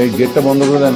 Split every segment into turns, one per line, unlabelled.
এই গেটটা বন্ধ করে দেন।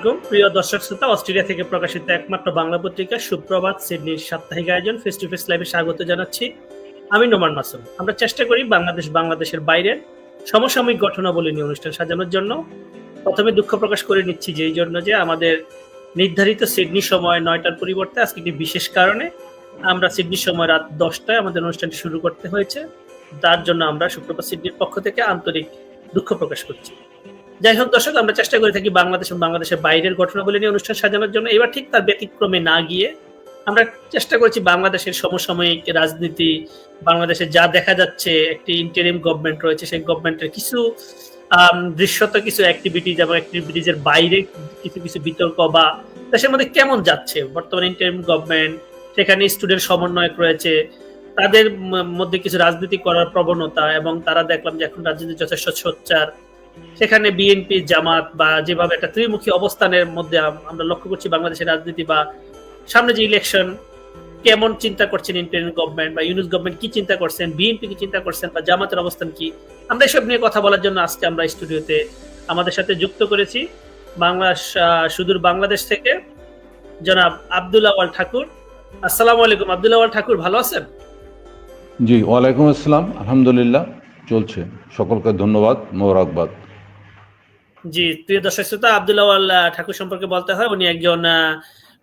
আলাইকুম। প্রিয় দর্শক শ্রোতা, অস্ট্রেলিয়া থেকে প্রকাশিত একমাত্র বাংলা পত্রিকা সুপ্রভাত সিডনির সাপ্তাহিক আয়োজন ফেস টু ফেস লাইভে স্বাগত জানাচ্ছি আমি নোমান মাসুম। আমরা চেষ্টা করি বাংলাদেশ বাংলাদেশের বাইরের সমসাময়িক ঘটনাবলী নিয়ে অনুষ্ঠান সাজানোর জন্য। প্রথমে দুঃখ প্রকাশ করে নিচ্ছি যে এই জন্য যে আমাদের নির্ধারিত সিডনি সময় নয়টার পরিবর্তে, আজকে একটি বিশেষ কারণে আমরা সিডনি সময় রাত দশটায় আমাদের অনুষ্ঠানটি শুরু করতে হয়েছে। তার জন্য আমরা শুক্রবার সিডনির পক্ষ থেকে আন্তরিক দুঃখ প্রকাশ করছি। যাই হোক দর্শক, আমরা চেষ্টা করে থাকি বাংলাদেশ এবং বাংলাদেশের বাইরের ঘটনাগুলি নিয়ে অনুষ্ঠান সাজানোর জন্য। এবার ঠিক তার ব্যতিক্রমে না গিয়ে আমরা চেষ্টা করেছি বাংলাদেশের সমসাময়িক রাজনীতি, বাংলাদেশে যা দেখা যাচ্ছে, একটি ইন্টারিম গভর্নমেন্ট রয়েছে, সেই গভর্নমেন্টের কিছু দৃশ্যত কিছু অ্যাক্টিভিটিজ এবং অ্যাক্টিভিটিজের বাইরে কিছু কিছু বিতর্ক বা দেশের মধ্যে কেমন যাচ্ছে? বর্তমানে ইন্টারিম গভর্নমেন্ট সেখানে স্টুডেন্ট সমন্বয়ক রয়েছে, তাদের মধ্যে কিছু রাজনীতি করার প্রবণতা এবং তারা দেখলাম যে এখন রাজনীতি যথেষ্ট সোচ্চার। সেখানে বিএনপি, জামাত বা যেভাবে একটা ত্রিমুখী অবস্থানের মধ্যে আমরা লক্ষ্য করছি বাংলাদেশের রাজনীতি বা সামনে যে ইলেকশন কেমন চিন্তা করছেন ইন্টারিম গভর্নমেন্ট বা ইউনিস গভর্নমেন্ট কি চিন্তা করছেন, বিএনপি কি চিন্তা করছেন বা জামাতের অবস্থান কি? আমরা এসব নিয়ে কথা বলার জন্য আজকে আমরা স্টুডিওতে আমাদের সাথে যুক্ত করেছি বাংলা সুদূর বাংলাদেশ থেকে জনাব আব্দুল্লাহ আওয়াল ঠাকুর। আসসালামু আলাইকুম আব্দুল্লাহ আওয়াল ঠাকুর, ভালো আছেন?
জি, ওয়ালাইকুম আসসালাম, আলহামদুলিল্লাহ, চলছে। সকলকে ধন্যবাদ, মোবারকবাদ।
জি, প্রিয় দর্শক শ্রোতা আব্দুল্লাহ ঠাকুর সম্পর্কে বলতে হয়। উনি একজন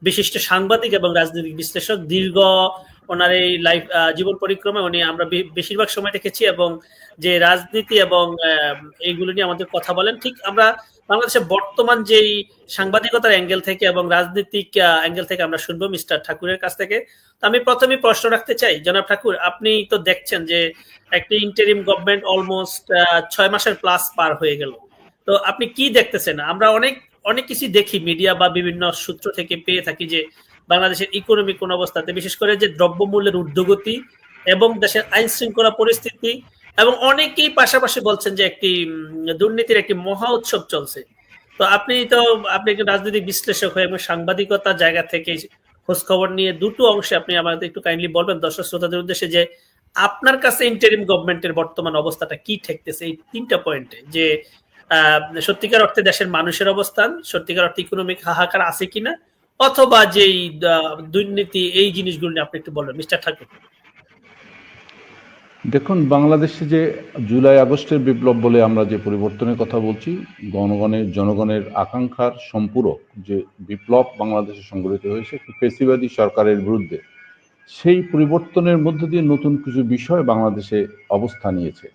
বিশিষ্ট সাংবাদিক এবং রাজনৈতিক বিশ্লেষক। দীর্ঘ ওনার এই লাইফ জীবন পরিক্রমে উনি আমরা বেশিরভাগ সময় দেখেছি এবং যে রাজনীতি এবং এইগুলো নিয়ে আমাদের কথা বলেন, ঠিক আমরা বাংলাদেশের বর্তমান যেই সাংবাদিকতার অ্যাঙ্গেল থেকে এবং রাজনৈতিক অ্যাঙ্গেল থেকে আমরা শুনব মিস্টার ঠাকুরের কাছ থেকে। তো আমি প্রথমে প্রশ্ন রাখতে চাই, জনাব ঠাকুর, আপনি তো দেখছেন যে একটি ইন্টারিম গভর্নমেন্ট অলমোস্ট ছয় মাসের প্লাস পার হয়ে গেল। তো আপনি কি দেখতেছেন? আমরা অনেক অনেক কিছু দেখি মিডিয়া বা বিভিন্ন সূত্র থেকে পেয়ে থাকি যে বাংলাদেশের ইকোনমিক কোন অবস্থাতে, বিশেষ করে যে দ্রব্যমূল্যের ঊর্ধ্বগতি এবং দেশের আইন শৃঙ্খলা পরিস্থিতি এবং অনেকেই পাশাপাশি বলছেন যে একটি দুর্নীতির একটি মহা উৎসব চলছে। তো আপনি তো, আপনি একজন রাজনৈতিক বিশ্লেষক হয়ে এবং সাংবাদিকতার জায়গা থেকে খোঁজ খবর নিয়ে দুটো অংশে আপনি আমাদের একটু কাইন্ডলি বলবেন দর্শক শ্রোতাদের উদ্দেশ্যে যে আপনার কাছে ইন্টারিম গভর্নমেন্টের বর্তমান অবস্থাটা কি ঠেকতেছে এই তিনটা পয়েন্টে যে সত্যিকার অর্থে দেশের মানুষের অবস্থান, সত্যিকার অর্থে ইকোনমিক হাহাকার আছে কিনা, অথবা যেই দুর্নীতি, এই জিনিসগুলো নিয়ে আপনি একটু বলবেন মিস্টার ঠাকুর।
দেখুন, বাংলাদেশে যে জুলাই আগস্টের বিপ্লব বলে আমরা যে পরিবর্তনের কথা বলছি, গণগণের, জনগণের আকাঙ্ক্ষার সম্পূরক যে বিপ্লব বাংলাদেশে সংগঠিত হয়েছে ফেসিবাদী সরকারের বিরুদ্ধে, সেই পরিবর্তনের মধ্য দিয়ে নতুন কিছু বিষয় বাংলাদেশে অবস্থা নিয়েছে।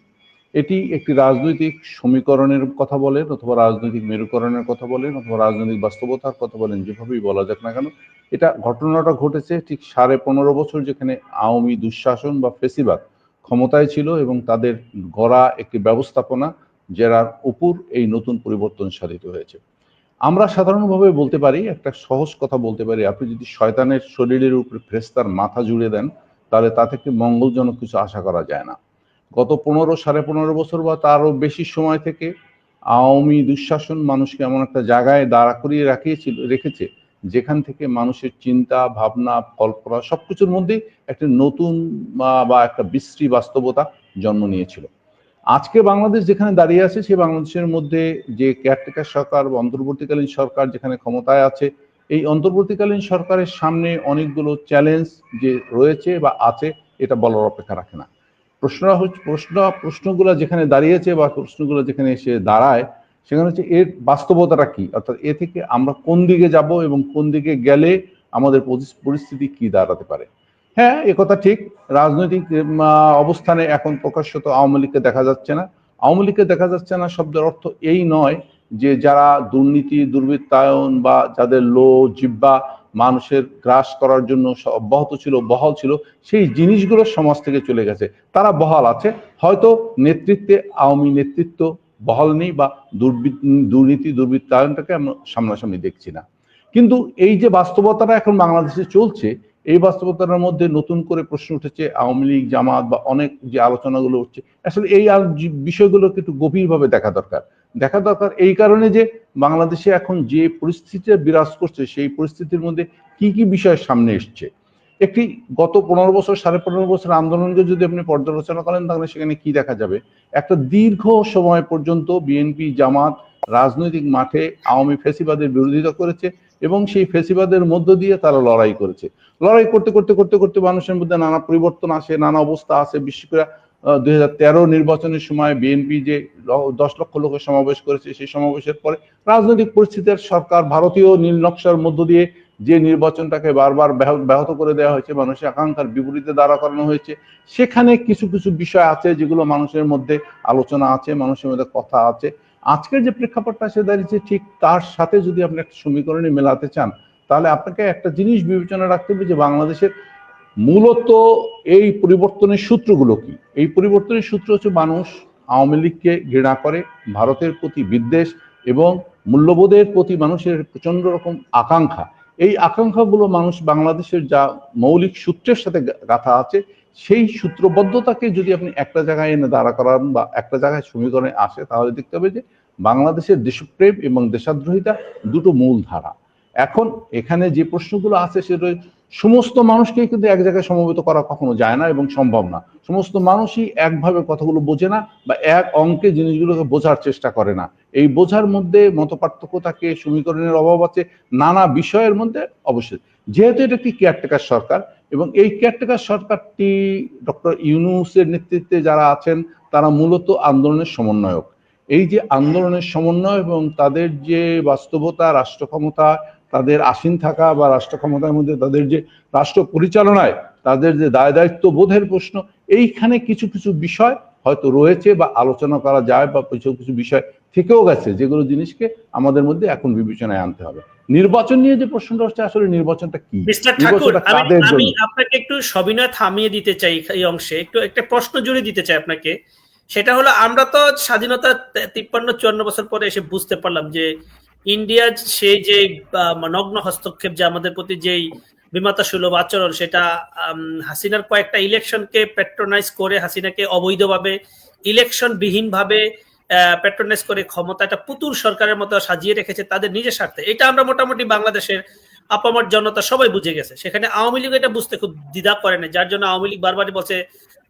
এটি একটি রাজনৈতিক সমীকরণের কথা বলেন অথবা রাজনৈতিক মেরুকরণের কথা বলেন অথবা রাজনৈতিক বাস্তবতার কথা বলেন, যেভাবেই বলা যাক না কেন। এটা ঘটনাটা ঘটেছে ঠিক সাড়ে পনেরো বছর যেখানে আওয়ামী দুঃশাসন বা ফেসিবাদ ক্ষমতায় ছিল এবং তাদের গড়া একটি ব্যবস্থাপনা যার উপর এই নতুন পরিবর্তন সাধিত হয়েছে। আমরা সাধারণভাবে বলতে পারি, একটা সহজ কথা বলতে পারি, আপনি যদি শয়তানের শরীরের উপরে ফ্রেস্তার মাথা জুড়ে দেন, তাহলে তা থেকে মঙ্গলজনক কিছু আশা করা যায় না। গত পনেরো, সাড়ে পনেরো বছর বা তারও বেশি সময় থেকে আওয়ামী দুঃশাসন মানুষকে এমন একটা জায়গায় দাঁড়া করিয়ে রাখিয়েছিল, রেখেছে, যেখান থেকে মানুষের চিন্তা, ভাবনা, কল্পনা সবকিছুর মধ্যেই একটা নতুন বা- একটা বিশ্রী বাস্তবতা জন্ম নিয়েছিল। আজকে বাংলাদেশ যেখানে দাঁড়িয়ে আছে, সেই বাংলাদেশের মধ্যে যে কেয়ারটেকার সরকার বা অন্তর্বর্তীকালীন সরকার যেখানে ক্ষমতায় আছে, এই অন্তর্বর্তীকালীন সরকারের সামনে অনেকগুলো চ্যালেঞ্জ যে রয়েছে বা আছে, এটা বলার অপেক্ষা রাখে না। প্রশ্ন প্রশ্ন, প্রশ্নগুলো যেখানে দাঁড়িয়েছে বা প্রশ্নগুলো যেখানে এসে দাঁড়ায়, সেখানে হচ্ছে এর বাস্তবতাটা কি? অর্থাৎ এ থেকে আমরা কোন দিকে যাব এবং কোন দিকে গেলে আমাদের পরিস্থিতি কি দাঁড়াতে পারে? হ্যাঁ একথা ঠিক। রাজনৈতিক অবস্থানে এখন প্রকাশ্যত আওয়ামী লীগকে দেখা যাচ্ছে না। আওয়ামী লীগকে দেখা যাচ্ছে না শব্দের অর্থ এই নয় যে যারা দুর্নীতি, দুর্বৃত্তায়ন বা যাদের লো জিব্বা মানুষের গ্রাস করার জন্য অব্যাহত ছিল, বহাল ছিল, সেই জিনিসগুলো সমাজ থেকে চলে গেছে। তারা বহাল আছে। হয়তো নেতৃত্বে, আওয়ামী নেতৃত্ব বহাল নেই বা দুর্নীতি, দুর্বৃত্তায়নটাকে আমরা সামনাসামনি দেখছি না। কিন্তু এই যে বাস্তবতাটা এখন বাংলাদেশে চলছে, এই বাস্তবতার মধ্যে নতুন করে প্রশ্ন উঠেছে, আওয়ামী লীগ, জামাত বা অনেক যে আলোচনাগুলো উঠছে, আসলে এই বিষয়গুলোকে একটু গভীরভাবে দেখা দরকার। দেখা দরকার। এই কারণে যে বাংলাদেশে এখন যে পরিস্থিতিটা বিরাজ করছে, সেই পরিস্থিতির মধ্যে কি কি বিষয় সামনে এসছে? একটি গত পনেরো বছর, সাড়ে পনেরো বছর আন্দোলনকে যদি আপনি পর্যালোচনা করেন, তাহলে সেখানে কি দেখা যাবে? একটা দীর্ঘ সময় পর্যন্ত বিএনপি জামাত, রাজনৈতিক মাঠে আওয়ামী ফেসিবাদের বিরোধিতা করেছে এবং সেই ফেসিবাদের মধ্য দিয়ে তারা লড়াই করেছে। লড়াই করতে করতে করতে করতে মানুষের মধ্যে নানা পরিবর্তন আসে, নানা অবস্থা আসে। বিশেষ করে দুই হাজার তেরো নির্বাচনের সময় বিএনপি যে দশ লক্ষ লোকের সমাবেশ করেছে, সেই সমাবেশের পরে রাজনৈতিক পরিস্থিতির সরকার ভারতীয় নীল নকশার মধ্য দিয়ে যে নির্বাচনটাকে বারবার ব্যাহত করে দেওয়া হয়েছে, মানুষের আকাঙ্ক্ষার বিপরীতে দাঁড়া করানো হয়েছে, সেখানে কিছু কিছু বিষয় আছে যেগুলো মানুষের মধ্যে আলোচনা আছে, মানুষের মধ্যে কথা আছে। আজকের যে প্রেক্ষাপটটা এসে দাঁড়িয়েছে, ঠিক তার সাথে যদি আপনি একটা সমীকরণে মেলাতে চান, তাহলে আপনাকে একটা জিনিস বিবেচনা রাখতে হবে যে বাংলাদেশের মূলত এই পরিবর্তনের সূত্রগুলো কি? এই পরিবর্তনের সূত্র হচ্ছে মানুষ আওয়ামী লীগকে ঘৃণা করে, ভারতের প্রতি বিদ্বেষ এবং মূল্যবোধের প্রতি মানুষের প্রচণ্ড রকম আকাঙ্ক্ষা। এই আকাঙ্ক্ষাগুলো মানুষ বাংলাদেশের যা মৌলিক সূত্রের সাথে গাঁথা আছে, সেই সূত্রবদ্ধতাকে যদি আপনি একটা জায়গায় এনে দাঁড়া করান বা একটা জায়গায় সমীকরণে আসে, তাহলে দেখতে হবে যে বাংলাদেশের দেশপ্রেম এবং দেশাদ্রোহিতা দুটো মূল ধারা। এখন এখানে যে প্রশ্নগুলো আছে সেটা সমস্ত মানুষকে কিন্তু এক জায়গায় সমবেত করা কখনো যায় না এবং সম্ভব না। সমস্ত মানুষই একভাবে কথাগুলো বোঝে না বা এক অঙ্কে জিনিসগুলোকে বোঝার চেষ্টা করে না। এই বোঝার মধ্যে মতপার্থক্য থাকে সমীকরণের অভাব আছে, নানা বিষয়ের মধ্যে অবশ্যই। যেহেতু এটা একটি কেয়ারটেকার সরকার এবং এই কেয়ারটেকার সরকারটি ডক্টর ইউনুসের নেতৃত্বে যারা আছেন, তারা মূলত আন্দোলনের সমন্বয়ক। এই যে আন্দোলনের সমন্বয় এবং তাদের যে বাস্তবতা রাষ্ট্র ক্ষমতা তাদের আসীন থাকা বা রাষ্ট্র ক্ষমতার মধ্যে তাদের যে রাষ্ট্র পরিচালনায় তাদের যে দায় দায়িত্ব বোধের প্রশ্ন এইখানে কিছু কিছু বিষয় হয়তো রয়েছে বা আলোচনা করা যায় বা কিছু কিছু বিষয় থেকেও গেছে যেগুলো জিনিসকে আমাদের মধ্যে এখন বিবেচনায় আনতে হবে। নির্বাচন নিয়ে যে প্রশ্নটা হচ্ছে আসলে নির্বাচনটা কি?
আমি আপনাকে একটু সবিনয় থামিয়ে দিতে চাই এই অংশে একটু একটা প্রশ্ন জুড়ে দিতে চাই আপনাকে। সেটা হলো আমরা তো স্বাধীনতা তিপ্পান্ন চুয়ান্ন বছর পরে এসে বুঝতে পারলাম যে ইন্ডিয়ার সেই যে নগ্ন হস্তক্ষেপ যে আমাদের প্রতি যেই বিমাতা সুলভ আচরণ, সেটা হাসিনার কয়েকটা ইলেকশনকে প্যাট্রোনাইজ করে হাসিনাকে অবৈধভাবে ইলেকশন বিহীন ভাবে প্যাট্রোনাইজ করে ক্ষমতা একটা পুতুল সরকারের মতো সাজিয়ে রেখেছে তাদের নিজের স্বার্থে। এটা আমরা মোটামুটি বাংলাদেশের আপামর জনতা সবাই বুঝে গেছে। সেখানে আওয়ামী লীগ এটা বুঝতে খুব দ্বিধা করে না, যার জন্য আওয়ামী লীগ বারবারই বলছে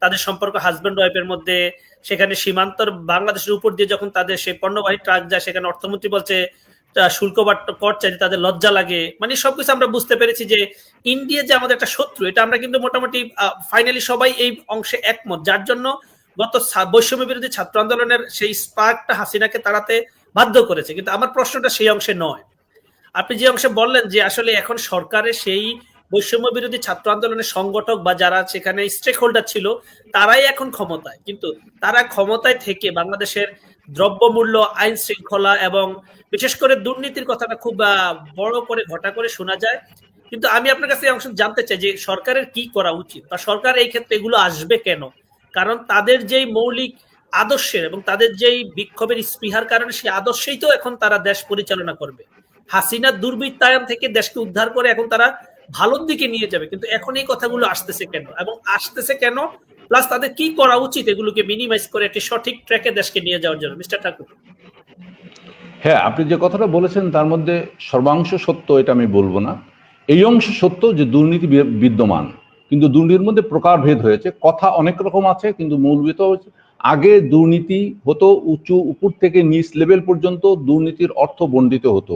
তাদের সম্পর্ক হাজব্যান্ড ওয়াইফের মধ্যে, সেখানে সীমান্তর বাংলাদেশের উপর দিয়ে যখন তাদের সেই পণ্যবাহী ট্রাক যায়, সেখানে অর্থমন্ত্রী বলছে শুল্ক কর চাইতে তাদের লজ্জা লাগে। মানে সবকিছু আমরা বুঝতে পেরেছি যে ইন্ডিয়া যে আমাদের একটা শত্রু, এটা আমরা কিন্তু মোটামুটি ফাইনালি সবাই এই অংশে একমত। যার জন্য গত বৈষম্য বিরোধী ছাত্র আন্দোলনের সেই স্পার্কটা হাসিনাকে তাড়াতে বাধ্য করেছে। কিন্তু আমার প্রশ্নটা সেই অংশে নয়। আপনি যে অংশে বললেন যে আসলে এখন সরকারের সেই বৈষম্য বিরোধী ছাত্র আন্দোলনের সংগঠক বা যারা সেখানে স্টেক হোল্ডার ছিল, তারাই এখন ক্ষমতায়। কিন্তু তারা ক্ষমতায় থেকে বাংলাদেশের দ্রব্যমূল্য, আইন শৃঙ্খলা এবং বিশেষ করে দুর্নীতির কথাটা খুব বড় করে ঘটা করে শোনা যায়। কিন্তু আমি আপনার কাছে অংশ জানতে চাই যে সরকারের কি করা উচিত? বা সরকার এই ক্ষেত্রে এগুলো আসবে কেন? কারণ তাদের যেই মৌলিক আদর্শের এবং তাদের যেই বিক্ষোভের স্পৃহার কারণে সেই আদর্শেই তো এখন তারা দেশ পরিচালনা করবে। হাসিনা দুর্বৃত্তায়ন থেকে দেশকে উদ্ধার করে এখন তারা ভালোর দিকে নিয়ে যাবে। কিন্তু এখন এই কথাগুলো আসতেছে কেন? এবং আসতেছে কেন? প্লাস তাদের কি করা উচিত এগুলোকে মিনিমাইজ করে একটি সঠিক ট্র্যাকে দেশকে নিয়ে যাওয়ার জন্য মিস্টার ঠাকুর?
হ্যাঁ আপনি যে কথাটা বলেছেন, তার মধ্যে সর্বাংশ সত্য এটা আমি বলব না। এই অংশ সত্য যে দুর্নীতি বিদ্যমান, কিন্তু দুর্নীতির মধ্যে প্রকারভেদ হয়েছে। কথা অনেক রকম আছে, কিন্তু মূল বিষয় হচ্ছে আগে দুর্নীতি হতো উঁচু, উপর থেকে নিচ লেভেল পর্যন্ত দুর্নীতির অর্থ বন্ডিত হতো।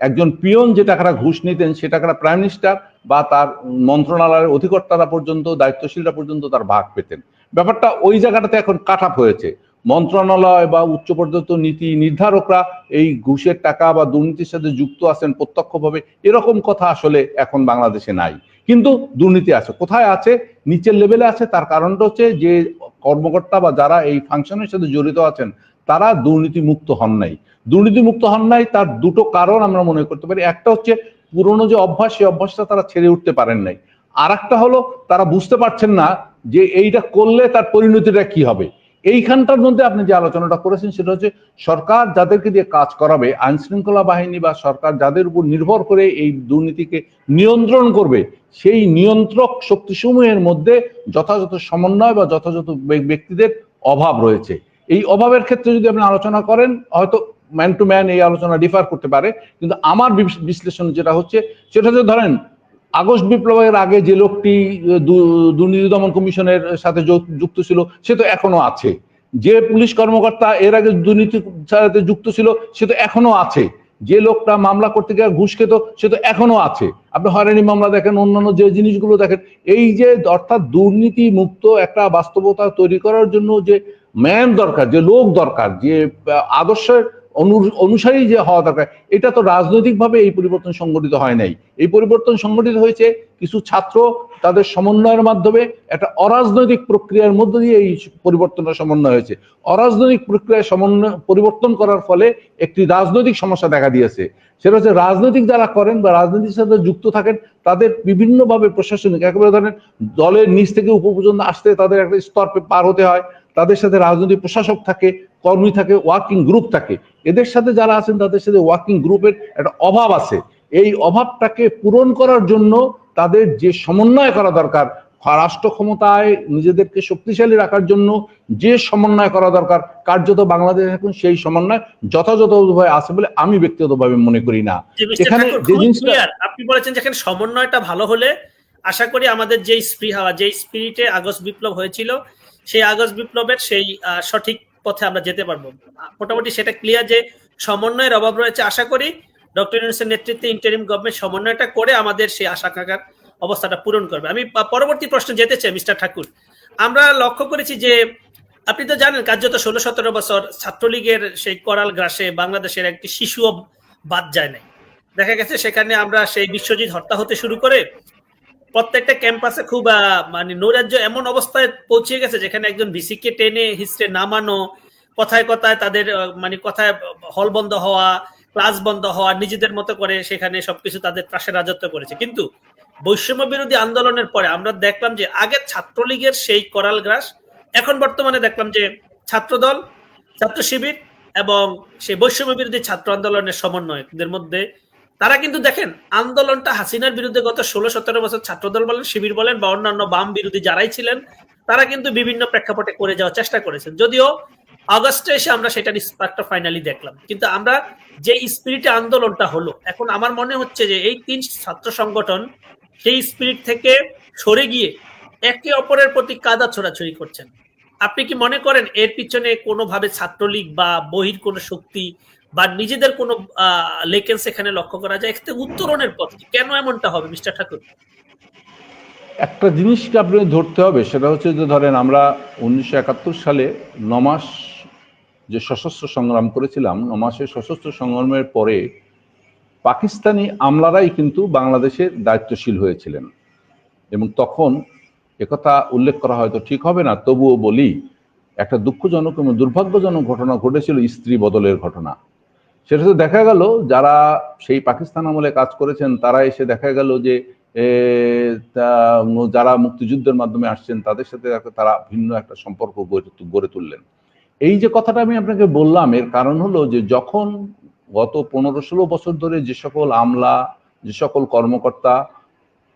একজন পিয়ন যে টাকাটা ঘুষ নিতেন, সে টাকাটা প্রাইম মিনিস্টার বা তার মন্ত্রণালয়ের অধিকর্তারা পর্যন্ত, দায়িত্বশীলরা পর্যন্ত তার ভাগ পেতেন। ব্যাপারটা ওই জায়গাটাতে এখন কাট হয়েছে। মন্ত্রণালয় বা উচ্চ পর্যন্ত নীতি নির্ধারকরা এই ঘুষের টাকা বা দুর্নীতির সাথে যুক্ত আছেন প্রত্যক্ষভাবে, এরকম কথা আসলে এখন বাংলাদেশে নাই। কিন্তু দুর্নীতি আছে। কোথায় আছে? নিচের লেভেলে আছে। তার কারণটা হচ্ছে যে কর্মকর্তা বা যারা এই ফাংশনের সাথে জড়িত আছেন তারা দুর্নীতি মুক্ত হন নাই। দুর্নীতি মুক্ত হন নাই তার দুটো কারণ আমরা মনে করতে পারি। একটা হচ্ছে পুরনো যে অভ্যাস, সেই অভ্যাসটা তারা ছেড়ে উঠতে পারেন নাই। আর একটা হলো, তারা বুঝতে পারছেন না যে এইটা করলে তার পরিণতিটা কি হবে। এইখানটার মধ্যে আপনি যে আলোচনাটা করেছেন, সেটা হচ্ছে সরকার যাদেরকে দিয়ে কাজ করাবে আইন শৃঙ্খলা বাহিনী বা সরকার যাদের উপর নির্ভর করে এই দুর্নীতিকে নিয়ন্ত্রণ করবে, সেই নিয়ন্ত্রক শক্তিসমূহের মধ্যে যথাযথ সমন্বয় বা যথাযথ ব্যক্তিদের অভাব রয়েছে। এই অভাবের ক্ষেত্রে যদি আপনি আলোচনা করেন, হয়তো ম্যান টু ম্যান এই আলোচনা ডিফার করতে পারে। কিন্তু আমার বিশ- বিশ্লেষণ যেটা হচ্ছে, সেটা হচ্ছে ধরেন, আগস্ট বিপ্লবের আগে যে লোকটি দুর্নীতি দমন কমিশনের সাথে যুক্ত ছিল, সে তো এখনও আছে। যে পুলিশ কর্মকর্তা এর আগে দুর্নীতির সাথে যুক্ত ছিল, সে তো এখনও আছে। যে লোকটা মামলা করতে গিয়ে ঘুষ খেত, সে তো এখনও আছে। আপনি হয়রানি মামলা দেখেন, অন্যান্য যে জিনিসগুলো দেখেন, এই যে অর্থাৎ দুর্নীতি মুক্ত একটা বাস্তবতা তৈরি করার জন্য যে ম্যান দরকার, যে লোক দরকার, যে আদর্শের অনুসারী যে হওয়া দরকার, এটা তো রাজনৈতিকভাবে এই পরিবর্তন সংগঠিত হয় নাই। এই পরিবর্তন সংগঠিত হয়েছে কিছু ছাত্র তাদের সমন্বয়ের মাধ্যমে, একটা অরাজনৈতিক প্রক্রিয়ার মধ্য দিয়ে এই পরিবর্তনটা সমন্বয় হয়েছে। অরাজনৈতিক প্রক্রিয়ায় সমন্বয়, পরিবর্তন করার ফলে একটি রাজনৈতিক সমস্যা দেখা দিয়েছে। সেটা হচ্ছে রাজনৈতিক যারা করেন বা রাজনীতির সাথে যুক্ত থাকেন, তাদের বিভিন্নভাবে প্রশাসনিক, একেবারে ধরেন দলের নিচ থেকে উপ পর্যন্ত আসতে তাদের একটা স্তর পার হতে হয়। তাদের সাথে রাজনৈতিক প্রশাসক থাকে কর্মী থাকে ওয়ার্কিং গ্রুপ থাকে। এদের সাথে যারা আছেন তাদের সাথে ওয়ার্কিং গ্রুপের একটা অভাব আছে। এই অভাবটাকে পূরণ করার জন্য তাদের যে সমন্বয় করা দরকার রাষ্ট্র ক্ষমতায় নিজেদেরকে শক্তিশালী রাখার জন্য যে সমন্বয় করা দরকার কার্যত বাংলাদেশ এখন সেই সমন্বয় যথাযথভাবে আছে বলে আমি ব্যক্তিগতভাবে মনে করি না। এখানে যে জিনিসটা-
আপনি বলেছেন যেখানে সমন্বয়টা ভালো হলে আশা করি আমাদের যেই স্প্রিহা যেই স্পিরিটে আগস্ট বিপ্লব হয়েছিল সেই আগস্ট বিপ্লবের সেই সঠিক পথে আমরা যেতে পারব। মোটামুটি সেটা ক্লিয়ার যে সমন্বয়ের অভাব রয়েছে আশা করি। ডক্টর ইউনুসের নেতৃত্বে ইন্টারিম গভর্নমেন্ট সমন্বয়টা করে আমাদের সেই আশা অবস্থাটা পূরণ করবে। আমি পরবর্তী প্রশ্ন যেতে চাই মিস্টার ঠাকুর। আমরা লক্ষ্য করেছি যে, আপনি তো জানেন কার্যত ষোলো সতেরো বছর ছাত্রলীগের সেই করাল গ্রাসে বাংলাদেশের একটি শিশুও বাদ যায় নাই। দেখা গেছে সেখানে আমরা সেই বিশ্বজিৎ হত্যা হতে শুরু করে প্রত্যেকটা ক্যাম্পাসে খুব মানে নৈরাজ্য এমন অবস্থায় পৌঁছে গেছে যেখানে একজন ভিসিকে টেনে হিস্ট্রে নামানো, কথায় কথায় তাদের মানে কথায় হল বন্ধ হওয়া, ক্লাস বন্ধ হওয়া, নিজেদের মতো করে সেখানে সবকিছু তাদের ত্রাসে রাজত্ব করেছে। কিন্তু বৈষম্য বিরোধী আন্দোলনের পরে আমরা দেখলাম যে আগে ছাত্রলীগের সেই করাল গ্রাস, এখন বর্তমানে দেখলাম যে ছাত্রদল ছাত্র শিবির এবং সেই বৈষম্য বিরোধী ছাত্র আন্দোলনের সমন্বয়কদের মধ্যে তারা কিন্তু দেখেন, আন্দোলনটা হাসিনার বিরুদ্ধে গত ষোলো, সতেরো বছর ছাত্রদল বলেন, শিবির বলেন বা অন্যান্য বাম বিরোধী যারাই ছিলেন, তারা কিন্তু বিভিন্ন প্রেক্ষাপটে করে যাওয়ার চেষ্টা করেছেন। যদিও আগস্টে এসে আমরা সেটার স্পার্কটা ফাইনালি দেখলাম। কিন্তু আমরা যে স্পিরিটে আন্দোলনটা হলো, এখন আমার মনে হচ্ছে যে এই তিন ছাত্র সংগঠন সেই স্পিরিট থেকে সরে গিয়ে একে অপরের প্রতি কাদা ছোড়াছড়ি করছেন। আপনি কি মনে করেন এর পিছনে কোনোভাবে ছাত্রলীগ বা বহির কোনো শক্তি বা নিজেদের কোনো লেকেন্স এখানে লক্ষ্য করা যায় এতে উত্তরণের পথ? কেন এমনটা হবে, মিস্টার ঠাকুর?
একটা জিনিসকে আপনি ধরতে হবে, সেটা হচ্ছে যে ধরেন আমরা উনিশশো একাত্তর সালে নমাস যে সশস্ত্র সংগ্রাম করেছিলাম, নমাসের সশস্ত্র সংগ্রামের পরে পাকিস্তানি আমলারাই কিন্তু বাংলাদেশের দায়িত্বশীল হয়েছিলেন। এবং তখন একথা উল্লেখ করা হয়তো ঠিক হবে না, তবুও বলি, একটা দুঃখজনক এবং দুর্ভাগ্যজনক ঘটনা ঘটেছিল স্ত্রী বদলের ঘটনা। সেটা তো দেখা গেল, যারা সেই পাকিস্তান আমলে কাজ করেছেন, তারা এসে দেখা গেল যে যারা মুক্তিযুদ্ধের মাধ্যমে আসছেন, তাদের সাথে তারা ভিন্ন একটা সম্পর্ক গড়ে তুললেন। এই যে কথাটা আমি আপনাকে বললাম, এর কারণ হলো যে, যখন গত পনেরো ষোলো বছর ধরে যে সকল আমলা, যে সকল কর্মকর্তা,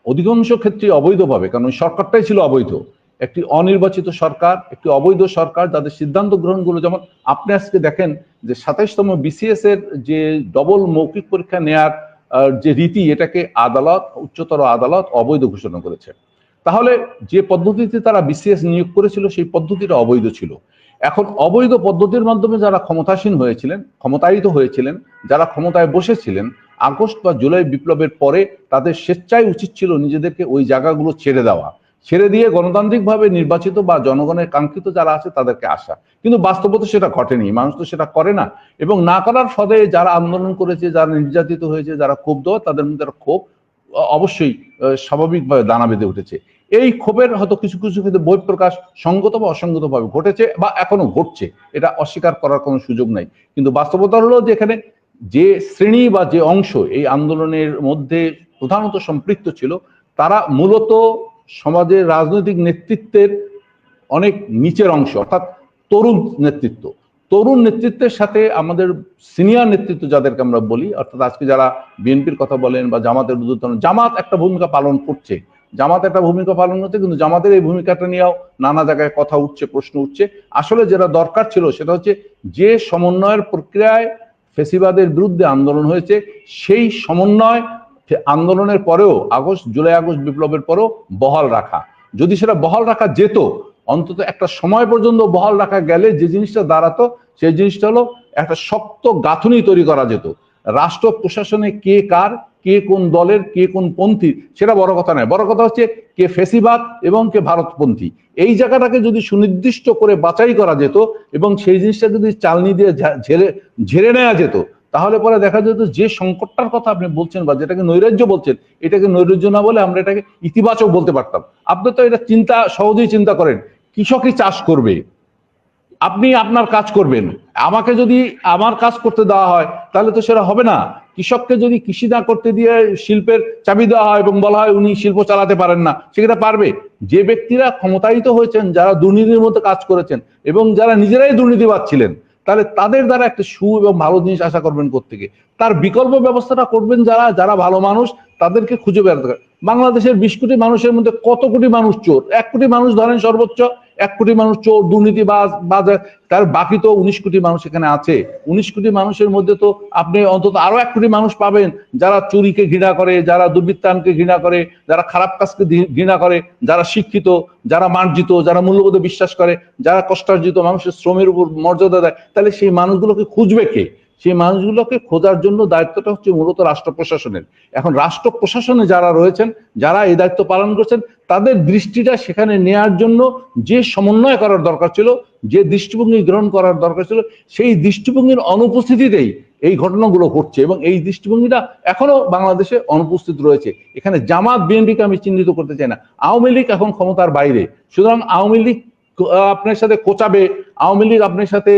অধিকাংশ ক্ষেত্রে অবৈধভাবে, কারণ সরকারটাই ছিল অবৈধ। একটি অনির্বাচিত সরকার, একটি অবৈধ সরকার যাদের সিদ্ধান্ত গ্রহণগুলো যেমন আপনি আজকে দেখেন যে সাতাইশতম বিসিএস এর যে ডবল মৌখিক পরীক্ষা নেয়ার যে রীতি এটাকে আদালত, উচ্চতর আদালত অবৈধ ঘোষণা করেছে। তাহলে যে পদ্ধতিতে তারা বিসিএস নিয়োগ করেছিল সেই পদ্ধতিটা অবৈধ ছিল। এখন অবৈধ পদ্ধতির মাধ্যমে যারা ক্ষমতাসীন হয়েছিলেন, ক্ষমতায়িত হয়েছিলেন, যারা ক্ষমতায় বসেছিলেন, আগস্ট বা জুলাই বিপ্লবের পরে তাদের স্বেচ্ছায় উচিত ছিল নিজেদেরকে ওই জায়গাগুলো ছেড়ে দেওয়া। ছেড়ে দিয়ে গণতান্ত্রিকভাবে নির্বাচিত বা জনগণের কাঙ্ক্ষিত যারা আছে তাদেরকে আসা। কিন্তু বাস্তবতা সেটা ঘটেনি, মানুষ তো সেটা করে না। এবং না করার ফলে যারা আন্দোলন করেছে, যারা নির্যাতিত হয়েছে, যারা দেওয়া তাদের মধ্যে ক্ষোভ অবশ্যই স্বাভাবিকভাবে দানা বেঁধে উঠেছে। এই ক্ষোভের হয়তো কিছু কিছু ক্ষেত্রে বহিঃপ্রকাশ সঙ্গত বা অসঙ্গতভাবে ঘটেছে বা এখনও ঘটছে। এটা অস্বীকার করার কোনো সুযোগ নাই। কিন্তু বাস্তবতা হলো যে এখানে যে শ্রেণি বা যে অংশ এই আন্দোলনের মধ্যে প্রধানত সম্পৃক্ত ছিল, তারা মূলত সমাজের রাজনৈতিক নেতৃত্বের অনেক নিচের অংশ, অর্থাৎ তরুণ নেতৃত্ব। তরুণ নেতৃত্বের সাথে আমাদের সিনিয়র নেতৃত্ব যাদেরকে আমরা বলি, অর্থাৎ আজকে যারা বিএনপির কথা বলেন বা জামাতের বিরুদ্ধে, জামাত একটা ভূমিকা পালন করছে। জামাত একটা ভূমিকা পালন করছে, কিন্তু জামাতের এই ভূমিকাটা নিয়েও নানা জায়গায় কথা উঠছে, প্রশ্ন উঠছে। আসলে যেটা দরকার ছিল সেটা হচ্ছে যে সমন্বয়ের প্রক্রিয়ায় ফেসিবাদের বিরুদ্ধে আন্দোলন হয়েছে, সেই সমন্বয় আন্দোলনের পরেও আগস্ট, জুলাই, আগস্ট বিপ্লবের পরেও বহাল রাখা। যদি সেটা বহাল রাখা যেত, অন্তত একটা সময় পর্যন্ত বহাল রাখা গেলে যে জিনিসটা দাঁড়াতো, সেই জিনিসটা হলো একটা শক্ত গাঁথুনি তৈরি করা যেত। রাষ্ট্র প্রশাসনে কে কার, কে কোন দলের, কে কোন পন্থী, সেটা বড় কথা নয়। বড় কথা হচ্ছে কে ফেসিবাদ এবং কে ভারতপন্থী। এই জায়গাটাকে যদি সুনির্দিষ্ট করে বাছাই করা যেত এবং সেই জিনিসটা যদি চালনি দিয়ে ঝেড়ে ঝেড়ে নেওয়া যেত তাহলে পরে দেখা যেত যে সংকটটার কথা আপনি বলছেন বা যেটাকে নৈরাজ্য বলছেন, এটাকে নৈরাজ্য না বলে আমরা এটাকে ইতিবাচক বলতে পারতাম। আপনি তো এটা চিন্তা, সহজেই চিন্তা করেন, কৃষকই চাষ করবে? আপনি আপনার কাজ করবেন। আমাকে যদি আমার কাজ করতে দেওয়া হয়, তাহলে তো সেটা হবে না। কৃষককে যদি কৃষি না করতে দিয়ে শিল্পের চাবি দেওয়া হয় এবং বলা হয় উনি শিল্প চালাতে পারেন না সেটা পারবে? যে ব্যক্তিরা ক্ষমতায়িত হয়েছেন, যারা দুর্নীতির মধ্যে কাজ করেছেন এবং যারা নিজেরাই দুর্নীতিবাদ ছিলেন তাহলে তাদের দ্বারা একটা সু এবং ভালো জিনিস আশা করবেন থেকে তার বিকল্প ব্যবস্থাটা করবেন যারা যারা ভালো মানুষ, তাদেরকে খুঁজে বেড়াতে। বাংলাদেশের বিশ কোটি মানুষের মধ্যে কত কোটি মানুষ চোর এক কোটি মানুষ ধরেন সর্বোচ্চ এক কোটি মানুষ চোর দুর্নীতিবাজ, বাজ, তার বাকি তো উনিশ কোটি মানুষ এখানে আছে। উনিশ কোটি মানুষের মধ্যে তো আপনি অন্তত আরও এক কোটি মানুষ পাবেন যারা চুরিকে ঘৃণা করে, যারা দুর্বৃত্তায়নকে ঘৃণা করে, যারা খারাপ কাজকে ঘৃণা করে, যারা শিক্ষিত, যারা মার্জিত, যারা মূল্যবোধে বিশ্বাস করে, যারা কষ্টার্জিত, মানুষের শ্রমের উপর মর্যাদা দেয়। তাহলে সেই মানুষগুলোকে খুঁজবে কে? সেই মানুষগুলোকে খোঁজার জন্য দায়িত্বটা হচ্ছে মূলত রাষ্ট্র প্রশাসনের। এখন রাষ্ট্র প্রশাসনে যারা রয়েছেন, যারা এই দায়িত্ব পালন করছেন, তাদের দৃষ্টিটা সেখানে নেয়ার জন্য যে সমন্বয় করার দরকার ছিল, যে দৃষ্টিভঙ্গি গ্রহণ করার দরকার ছিল, সেই দৃষ্টিভঙ্গির অনুপস্থিতিতেই এই ঘটনাগুলো ঘটছে এবং এই দৃষ্টিভঙ্গিটা এখনও বাংলাদেশে অনুপস্থিত রয়েছে। এখানে জামাত বিএনপিকে আমি চিহ্নিত করতে চাই না। আওয়ামী লীগ এখন ক্ষমতার বাইরে। সুতরাং আওয়ামী লীগ আপনার সাথে কোচাবে, আওয়ামী লীগ আপনার সাথে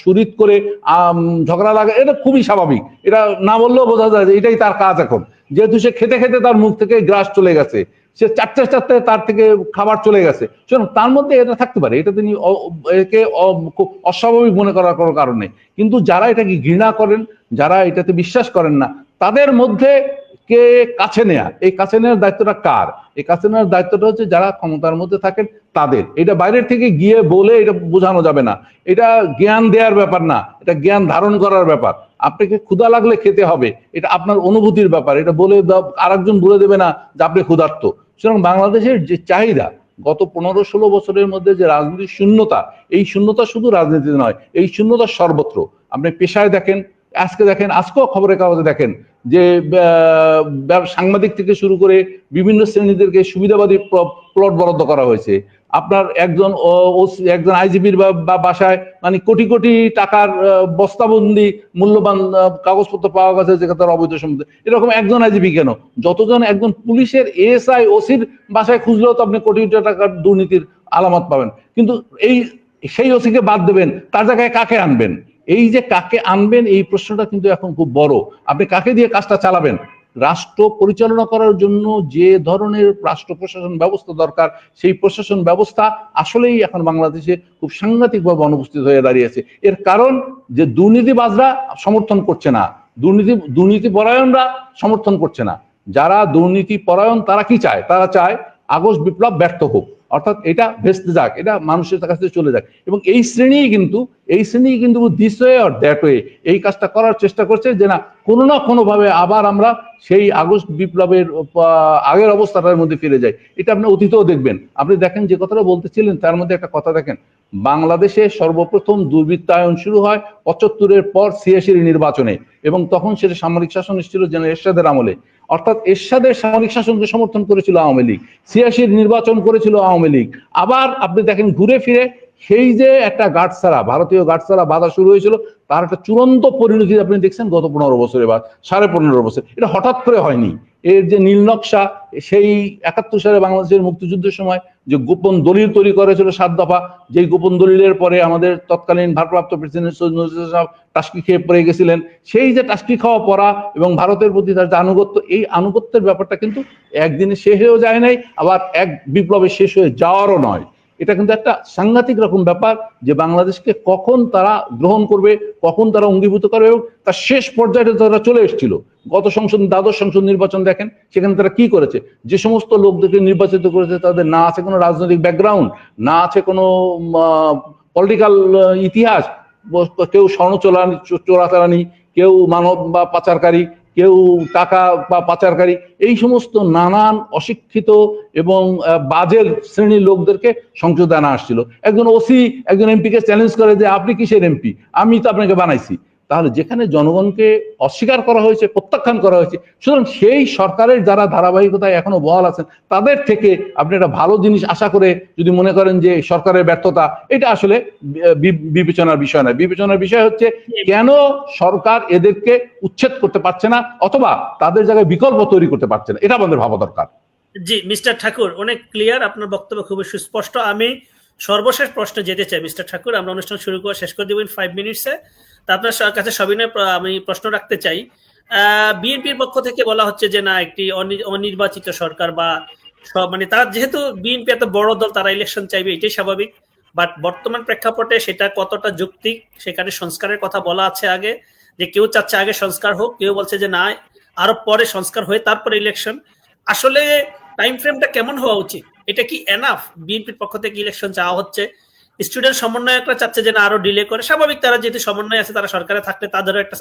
সুরিত করে ঝগড়া লাগা, এটা খুবই স্বাভাবিক। এটা না বললেও বোঝা যায় যে এটাই তার কাজ এখন। যেহেতু সে খেতে খেতে তার মুখ থেকে গ্রাস চলে গেছে। সে চারটে চারটে তার থেকে খাবার চলে গেছে। সুতরাং তার মধ্যে এটা থাকতে পারে। এটা তিনি একে অস্বাভাবিক মনে করার কোনো কারণ নেই। কিন্তু যারা এটাকে ঘৃণা করেন, যারা এটাতে বিশ্বাস করেন না, তাদের মধ্যে কে কাছে নেয়া? এই কাছে নেওয়ার দায়িত্বটা কার? এই কাছে নেওয়ার দায়িত্বটা হচ্ছে যারা ক্ষমতার মধ্যে থাকেন তাদের। এটা বাইরের থেকে গিয়ে বলে এটা বোঝানো যাবে না। এটা জ্ঞান দেওয়ার ব্যাপার না। এটা জ্ঞান ধারণ করার ব্যাপার। আপনাকে ক্ষুধা লাগলে খেতে হবে। এটা আপনার অনুভূতির ব্যাপার। এটা বলে আরেকজন বলে দেবে না যে আপনি ক্ষুধার্ত। সুতরাং বাংলাদেশের যে চাহিদা, গত পনেরো ষোলো বছরের মধ্যে যে রাজনীতির শূন্যতা, এই শূন্যতা শুধু রাজনীতিতে নয়, এই শূন্যতা সর্বত্র। আপনি পেশায় দেখেন আজকে দেখেন, আজকেও খবরের কাগজে দেখেন যে সাংবাদিক থেকে শুরু করে বিভিন্ন শ্রেণীদেরকে সুবিধাবাদী প্ল- প্লট বরাদ্দ করা হয়েছে। আপনার একজন একজন আইজিপির বাসায় মানে কোটি কোটি টাকার বস্তাবন্দি মূল্যবান কাগজপত্র পাওয়া গেছে যেটা তার অবৈধ সম্বন্ধে এরকম একজন আইজিপি কেন? যতজন একজন পুলিশের এএসআই, ওসির বাসায় খুঁজলেও তো আপনি কোটি কোটি টাকার দুর্নীতির আলামত পাবেন। কিন্তু এই, সেই ওসিকে বাদ দেবেন, তার জায়গায় কাকে আনবেন? এই যে কাকে আনবেন, এই প্রশ্নটা কিন্তু এখন খুব বড়। আপনি কাকে দিয়ে কাজটা চালাবেন? রাষ্ট্র পরিচালনা করার জন্য যে ধরনের রাষ্ট্র প্রশাসন ব্যবস্থা দরকার, সেই প্রশাসন ব্যবস্থা আসলেই এখন বাংলাদেশে খুব সাংঘাতিকভাবে অনুপস্থিত হয়ে দাঁড়িয়েছে। এর কারণ যে দুর্নীতিবাজরা সমর্থন করছে না, দুর্নীতি দুর্নীতি পরায়ণরা সমর্থন করছে না। যারা দুর্নীতি পরায়ণ, তারা কি চায়? তারা চায় আগস্ট বিপ্লব ব্যর্থ হোক। অর্থাৎ এটা ভেস্তে যাক, এটা মানুষের কাছে চলে যাক। এবং এই শ্রেণি কিন্তু, এই শ্রেণি কিন্তু this way or that way এই কাজটা করার চেষ্টা করছে যে না, কোনো না কোনো ভাবে আবার আমরা সেই আগস্ট বিপ্লবের আগের অবস্থাটার মধ্যে ফিরে যাই। এটা আপনি অতীতেও দেখবেন। আপনি দেখেন যে কথাটা বলতেছিলেন, তার মধ্যে একটা কথা দেখেন। বাংলাদেশে সর্বপ্রথম দুর্বৃত্তায়ন শুরু হয় পঁচাত্তরের পর ছিয়াশির নির্বাচনে। এবং তখন সেটা সামরিক শাসন ছিল জেনারেল এরশাদের আমলে। অর্থাৎ এরশাদের সামরিক শাসনকে সমর্থন করেছিল আওয়ামী লীগ ছিয়াশির নির্বাচন করেছিল আওয়ামী লীগ। আবার আপনি দেখেন ঘুরে ফিরে সেই যে একটা গাটসারা ভারতীয় গাটসারা বাধা শুরু হয়েছিল, তার একটা চূড়ান্ত পরিণতি আপনি দেখছেন গত পনেরো বছরে বা সাড়ে পনেরো বছর। এটা হঠাৎ করে হয়নি। এর যে নীল নকশা, সেই একাত্তর সালে বাংলাদেশের মুক্তিযুদ্ধের সময় যে গোপন দলিল তৈরি করেছিল সাত দফা, যেই গোপন দলিলের পরে আমাদের তৎকালীন ভারপ্রাপ্ত প্রেসিডেন্ট সৈয়দ নজরুল সাহেব টাস্কি খেয়ে পড়ে গেছিলেন। সেই যে টাস্কি খাওয়া পড়া এবং ভারতের প্রতি তার যে আনুগত্য, এই আনুগত্যের ব্যাপারটা কিন্তু একদিনে শেষ হয়েও যায় নাই, আবার এক বিপ্লবে শেষ হয়ে যাওয়ারও নয়। এটা কিন্তু একটা সাংঘাতিক রকম ব্যাপার যে বাংলাদেশকে কখন তারা গ্রহণ করবে, কখন তারা অঙ্গীভূত করবে এবং তার শেষ পর্যায়ে তারা চলে এসেছিল। গত সংসদ, দ্বাদশ সংসদ নির্বাচন দেখেন, সেখানে তারা কি করেছে? যে সমস্ত লোকদেরকে নির্বাচিত করেছে, তাদের না আছে কোনো রাজনৈতিক ব্যাকগ্রাউন্ড না আছে কোনো পলিটিক্যাল ইতিহাস কেউ স্বর্ণ চোরানি চোরাচালানি, কেউ মানব বা পাচারকারী কেউ টাকা বা পাচারকারী, এই সমস্ত নানান অশিক্ষিত এবং বাজের শ্রেণির লোকদেরকে সংসদে আনা আসছিল। একজন ওসি, একজন এমপিকে চ্যালেঞ্জ করে যে, আপনি কিসের এমপি? আমি তো আপনাকে বানাইছি। তাহলে যেখানে জনগণকে অস্বীকার করা হয়েছে, প্রত্যাখ্যান করা হয়েছে, সুতরাং সেই সরকারের যারা ধারাবাহিকতায় এখনও বহাল আছেন, তাদের থেকে আপনি একটা ভালো জিনিস আশা করে যদি মনে করেন যে সরকারের ব্যর্থতা, এটা আসলে বিবেচনার বিষয় নয়। বিবেচনার বিষয় হচ্ছে কেন সরকার এদেরকে উচ্ছেদ করতে পারছে না অথবা তাদের জায়গায় বিকল্প তৈরি করতে পারছে না, এটা আমাদের ভাবা দরকার।
জি, মিস্টার ঠাকুর, অনেক ক্লিয়ার আপনার বক্তব্য খুবই সুস্পষ্ট। আমি সর্বশেষ প্রশ্নে যেতে চাই, মিস্টার ঠাকুর, আমরা অনুষ্ঠান শুরু করে শেষ করে দেবো ফাইভ মিনিটসে আপনার কাছে সবিনয় আমি প্রশ্ন রাখতে চাই। বিএনপির পক্ষ থেকে বলা হচ্ছে যে, না, একটি অনির্বাচিত সরকার বা মানে তারা যেহেতু বিএনপি এত বড় দল, তারা ইলেকশন চাইবে, এটাই স্বাভাবিক। বাট বর্তমান প্রেক্ষাপটে সেটা কতটা যৌক্তিক, সেখানে সংস্কারের কথা বলা আছে আগে, যে কেউ চাচ্ছে আগে সংস্কার হোক, কেউ বলছে যে, না, আরও পরে সংস্কার হয়ে তারপরে ইলেকশন আসলে টাইম ফ্রেমটা কেমন হওয়া উচিত? এটা কি এনাফ বিএনপির পক্ষ থেকে ইলেকশন চাওয়া হচ্ছে। স্টুডেন্ট সমন্বয়করা চাচ্ছে যে না আরও ডিলে করে। স্বাভাবিক তারা যেহেতু সমন্বয় আছে তারা সরকারে থাকলে তাদেরও একটা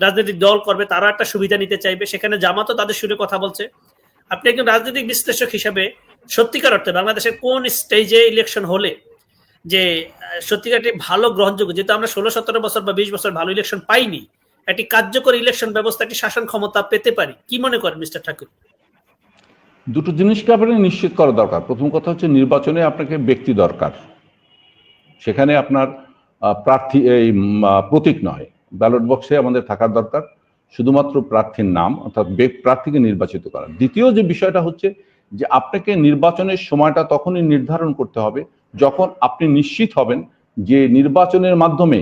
রাজনৈতিক দল করবে তারা একটা সুবিধা নিতে চাইবে। সেখানে জামাতও তাদের সুরে কথা বলছে। আপনি একজন রাজনৈতিক বিশ্লেষক হিসাবে সত্যিকার অর্থে বাংলাদেশের কোন স্টেজে ইলেকশন হলে যে আহ, সত্যিকারটি ভালো গ্রহণযোগ্য যেহেতু আমরা ষোলো সতেরো বছর বা বিশ বছর ভালো ইলেকশন পাইনি একটি কার্যকর ইলেকশন ব্যবস্থা একটি শাসন ক্ষমতা পেতে পারি কি মনে করেন মিস্টার ঠাকুর?
দুটো জিনিসকে আপনার নিশ্চিত করা দরকার। প্রথম কথা হচ্ছে নির্বাচনে আপনাকে ব্যক্তি দরকার। সেখানে আপনার প্রার্থী, এই প্রতীক নয়। ব্যালট বক্সে আমাদের থাকার দরকার শুধুমাত্র প্রার্থীর নাম, অর্থাৎ প্রার্থীকে নির্বাচিত করা। দ্বিতীয় যে বিষয়টা হচ্ছে যে আপনাকে নির্বাচনের সময়টা তখনই নির্ধারণ করতে হবে যখন আপনি নিশ্চিত হবেন যে নির্বাচনের মাধ্যমে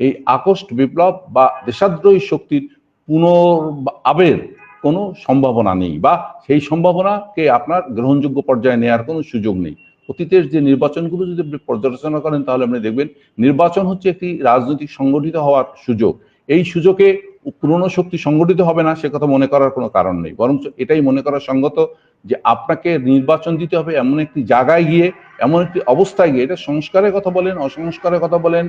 এই আকস্ট বিপ্লব বা দেশাদ্রোহী শক্তির পুনর আবের কোনো সম্ভাবনা নেই বা সেই সম্ভাবনাকে আপনার গ্রহণযোগ্য পর্যায়ে নেওয়ার কোনো সুযোগ নেই। অতীতের যে নির্বাচনগুলো যদি আপনি পর্যালোচনা করেন, তাহলে আপনি দেখবেন নির্বাচন হচ্ছে একটি রাজনৈতিক সংগঠিত হওয়ার সুযোগ। এই সুযোগে পুরনো শক্তি সংগঠিত হবে না, সে কথা মনে করার কোনো কারণ নেই। বরঞ্চ এটাই মনে করা সঙ্গত যে আপনাকে নির্বাচন দিতে হবে এমন একটি জায়গায় গিয়ে, এমন একটি অবস্থায় গিয়ে, এটা সংস্কারের কথা বলেন, অসংস্কারের কথা বলেন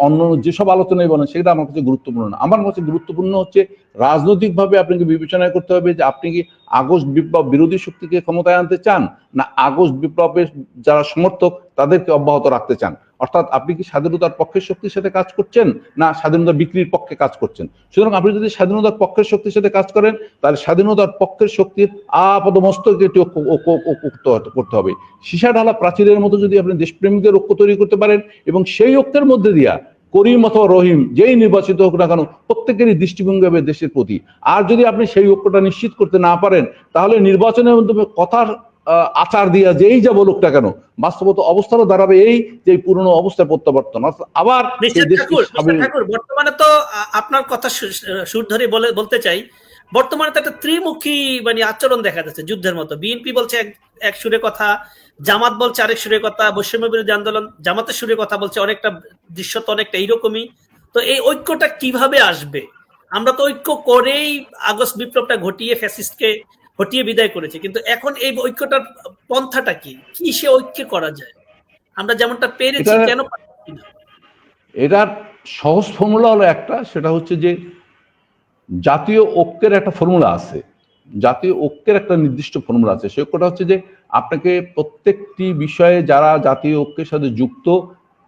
অন্য যেসব আলোচনায় বলেন সেটা আমার কাছে গুরুত্বপূর্ণ না। আমার কাছে গুরুত্বপূর্ণ হচ্ছে রাজনৈতিকভাবে আপনাকে বিবেচনা করতে হবে যে আপনি কি আগস্ট বিপ্লব বিরোধী শক্তিকে ক্ষমতায় আনতে চান? না আগস্ট বিপ্লবের যারা সমর্থক, তাদেরকে অব্যাহত রাখতে চান? অর্থাৎ আপনি কি স্বাধীনতার পক্ষের শক্তির সাথে কাজ করছেন? না, স্বাধীনতা বিক্রির পক্ষে কাজ করছেন। সুতরাং আপনি যদি স্বাধীনতার পক্ষের শক্তির সাথে কাজ করেন, তাহলে স্বাধীনতার পক্ষের শক্তির আপাদ মস্তকে এটি ঐক্য- ঐক্য- ঐক্য করতে- হবে। সীসা ঢালা প্রাচীরের মতো যদি আপনি দেশপ্রেমিকদের ঐক্য তৈরি করতে পারেন এবং সেই ঐক্যের মধ্যে দিয়া করিম অথবা রহিম যেই নির্বাচিত হোক না কেন, প্রত্যেকেরই দৃষ্টিভঙ্গি হবে দেশের প্রতি। আর যদি আপনি সেই ঐক্যটা নিশ্চিত করতে না পারেন, তাহলে নির্বাচনের মাধ্যমে কথার আচার দিয়া যেই যা বলুক না কেন বাস্তবত অবস্থারও দাঁড়াবে এই যে পুরনো অবস্থার প্রত্যাবর্তন। আবার স্বাভাবিক-
ঠাকুর বর্তমানে তো আপনার কথা সুর ধরে বলে বলতে চাই বর্তমানে তো একটা ত্রিমুখী মানে আচরণ দেখা যাচ্ছে যুদ্ধের মতো। বিএনপি বলছে এক এক সুরে কথা জামাত বলছে আরেক সুরে কথা বৈষম্য বিরোধী আন্দোলন জামাতের সুরে কথা বলছে অনেকটা দৃশ্য তো অনেকটা এইরকমই। তো এই ঐক্যটা কীভাবে আসবে? আমরা তো ঐক্য করেই আগস্ট বিপ্লবটা ঘটিয়ে ফ্যাসিস্টকে হটিয়ে বিদায় করেছে। কিন্তু এখন এই ঐক্যটার পন্থাটা কি? কি সে ঐক্যে করা যায়? আমরা যেমনটা পেরেছি কেন
এটার সহজ ফর্মুলা হলো একটা সেটা হচ্ছে যে জাতীয় ঐক্যের একটা ফর্মুলা আছে। জাতীয় ঐক্যের একটা নির্দিষ্ট ফর্মুলা আছে। সে ঐক্যটা হচ্ছে যে আপনাকে প্রত্যেকটি বিষয়ে যারা জাতীয় ঐক্যের সাথে যুক্ত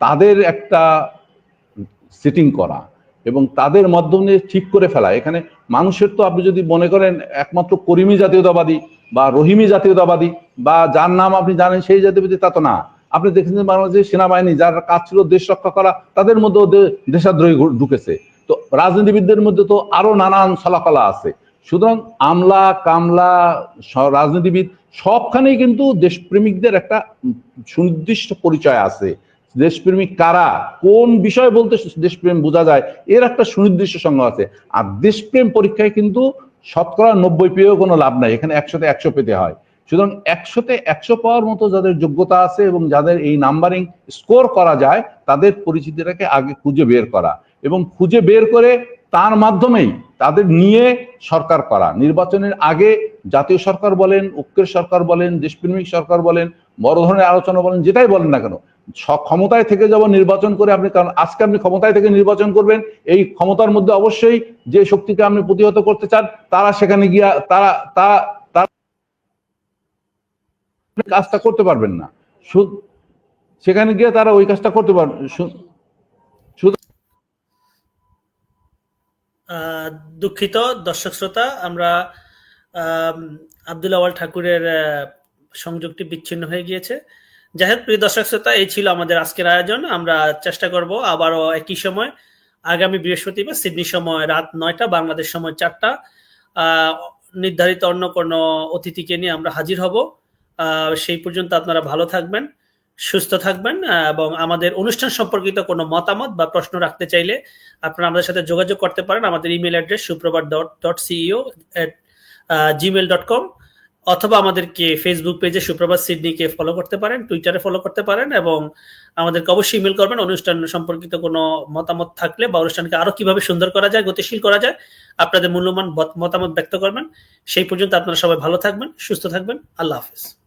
তাদের একটা সিটিং করা। এবং তাদের মাধ্যমে ঠিক করে ফেলা। এখানে মানুষের তো আপনি যদি মনে করেন একমাত্র করিমি জাতীয়তাবাদী বা রহিমি জাতীয়তাবাদী বা যার নাম আপনি জানেন সেই জাতীয়বাদী তা তো না। আপনি দেখেছেন বাংলাদেশের সেনাবাহিনী, যার কাজ ছিল দেশ রক্ষা করা, তাদের মধ্যেও দেশাদ্রোহী ঢুকেছে। তো রাজনীতিবিদদের মধ্যে তো আরও নানান ছলাকলা আছে। সুতরাং আমলা, কামলা রাজনীতিবিদ, সবখানেই কিন্তু দেশপ্রেমিকদের একটা সুনির্দিষ্ট পরিচয় আছে। দেশপ্রেমিক কারা? কোন বিষয় বলতে দেশপ্রেম বোঝা যায়? এর একটা সুনির্দিষ্ট সংজ্ঞা আছে। আর দেশপ্রেম পরীক্ষায় কিন্তু শতকরা নব্বই পেয়েও কোনো লাভ নাই। এখানে একশোতে একশো পেতে হয়। সুতরাং একশোতে একশো পাওয়ার মতো যাদের যোগ্যতা আছে এবং যাদের এই নাম্বারিং স্কোর করা যায়, তাদের পরিচিতিটাকে আগে খুঁজে বের করা এবং খুঁজে বের করে তার মাধ্যমেই তাদের নিয়ে সরকার করা। নির্বাচনের আগে জাতীয় সরকার বলেন, ঐক্যের সরকার বলেন, দেশপ্রেমিক সরকার বলেন বড় ধরনের আলোচনা বলেন যেটাই বলেন না কেন ক্ষমতায় থেকে যাব নির্বাচন করে আপনি কারণ আজকে আপনি ক্ষমতায় থেকে নির্বাচন করবেন এই ক্ষমতার মধ্যে অবশ্যই যে শক্তিকে আপনি প্রতিহত করতে চান তারা সেখানে গিয়া তারা তারা তারা কাজটা করতে পারবেন না। সেখানে গিয়ে তারা ওই কাজটা করতে পারবেন
দুঃখিত দর্শক শ্রোতা আমরা আম, আব্দুল আওয়াল ঠাকুরের সংযোগটি বিচ্ছিন্ন হয়ে গিয়েছে। যাই হোক, প্রিয় দর্শক শ্রোতা, এই ছিল আমাদের আজকের আয়োজন। আমরা চেষ্টা করব আবারও একই সময়, আগামী বৃহস্পতিবার, সিডনি সময় রাত নয়টা, বাংলাদেশ সময় চারটা নির্ধারিত অন্য কোনো অতিথিকে নিয়ে আমরা হাজির হব। সেই পর্যন্ত আপনারা ভালো থাকবেন, সুস্থ থাকবেন এবং আমাদের অনুষ্ঠান সম্পর্কিত কোনো মতামত বা প্রশ্ন রাখতে চাইলে আপনারা আমাদের সাথে যোগাযোগ করতে পারেন। আমাদের email address Suprabhat dot dot CEO Gmail dot com অথবা আমাদেরকে ফেসবুক পেজে সুপ্রভাত সিডনিকে ফলো করতে পারেন টুইটারে ফলো করতে পারেন এবং আমাদেরকে অবশ্যই ইমেল করবেন। অনুষ্ঠান সম্পর্কিত কোনো মতামত থাকলে বা অনুষ্ঠানকে আরও কীভাবে সুন্দর করা যায়, গতিশীল করা যায়, আপনাদের মূল্যমান মতামত ব্যক্ত করবেন। সেই পর্যন্ত আপনারা সবাই ভালো থাকবেন, সুস্থ থাকবেন। আল্লাহ হাফিজ।